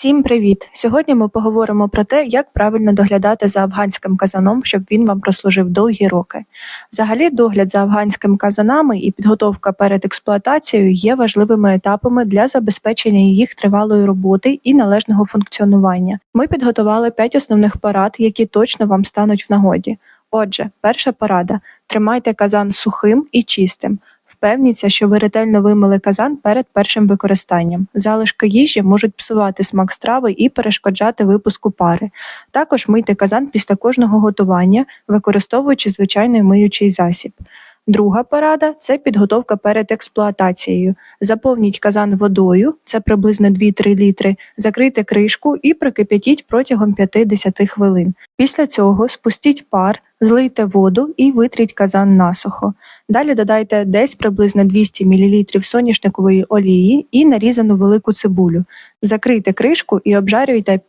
Всім привіт! Сьогодні ми поговоримо про те, як правильно доглядати за афганським казаном, щоб він вам прослужив довгі роки. Взагалі, догляд за афганськими казанами і підготовка перед експлуатацією є важливими етапами для забезпечення їх тривалої роботи і належного функціонування. Ми підготували 5 основних порад, які точно вам стануть в нагоді. Отже, перша порада: тримайте казан сухим і чистим. Впевніться, що ви ретельно вимили казан перед першим використанням. Залишки їжі можуть псувати смак страви і перешкоджати випуску пари. Також мийте казан після кожного готування, використовуючи звичайний миючий засіб. Друга порада це підготовка перед експлуатацією. Заповніть казан водою, це приблизно 2-3 літри, закрийте кришку і прокип'ятіть протягом 5-10 хвилин. Після цього спустіть пар, злийте воду і витріть казан насухо. Далі додайте десь приблизно 200 мл соняшникової олії і нарізану велику цибулю. Закрийте кришку і обжарюйте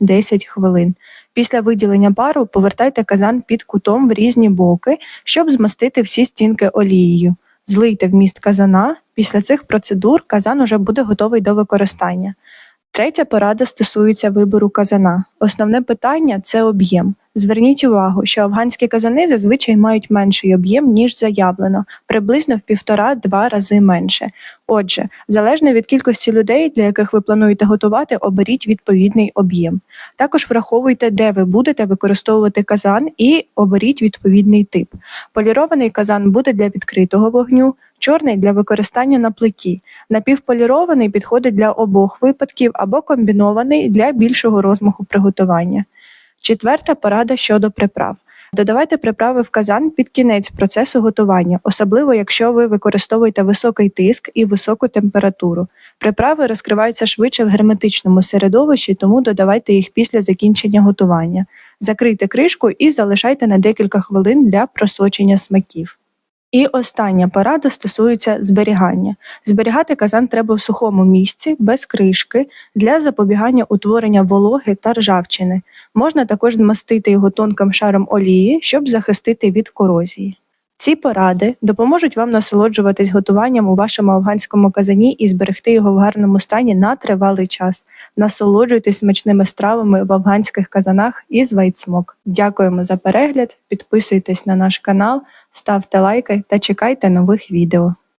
5-10 хвилин. Після виділення пару повертайте казан під кутом в різні боки, щоб змастити всі стінки олією. Злийте вміст казана. Після цих процедур казан уже буде готовий до використання. Третя порада стосується вибору казана. Основне питання це об'єм. Зверніть увагу, що афганські казани зазвичай мають менший об'єм, ніж заявлено, приблизно в півтора-два рази менше. Отже, залежно від кількості людей, для яких ви плануєте готувати, оберіть відповідний об'єм. Також враховуйте, де ви будете використовувати казан, і оберіть відповідний тип. Полірований казан буде для відкритого вогню, чорний для використання на плиті. Напівполірований підходить для обох випадків або комбінований для більшого розмаху приготування. Четверта порада щодо приправ. Додавайте приправи в казан під кінець процесу готування, особливо якщо ви використовуєте високий тиск і високу температуру. Приправи розкриваються швидше в герметичному середовищі, тому додавайте їх після закінчення готування. Закрийте кришку і залишайте на декілька хвилин для просочення смаків. І остання порада стосується зберігання. Зберігати казан треба в сухому місці, без кришки, для запобігання утворення вологи та ржавчини. Можна також змастити його тонким шаром олії, щоб захистити від корозії. Ці поради допоможуть вам насолоджуватись готуванням у вашому афганському казані і зберегти його в гарному стані на тривалий час. Насолоджуйтесь смачними стравами в афганських казанах із Вайтсмок. Дякуємо за перегляд, підписуйтесь на наш канал, ставте лайки та чекайте нових відео.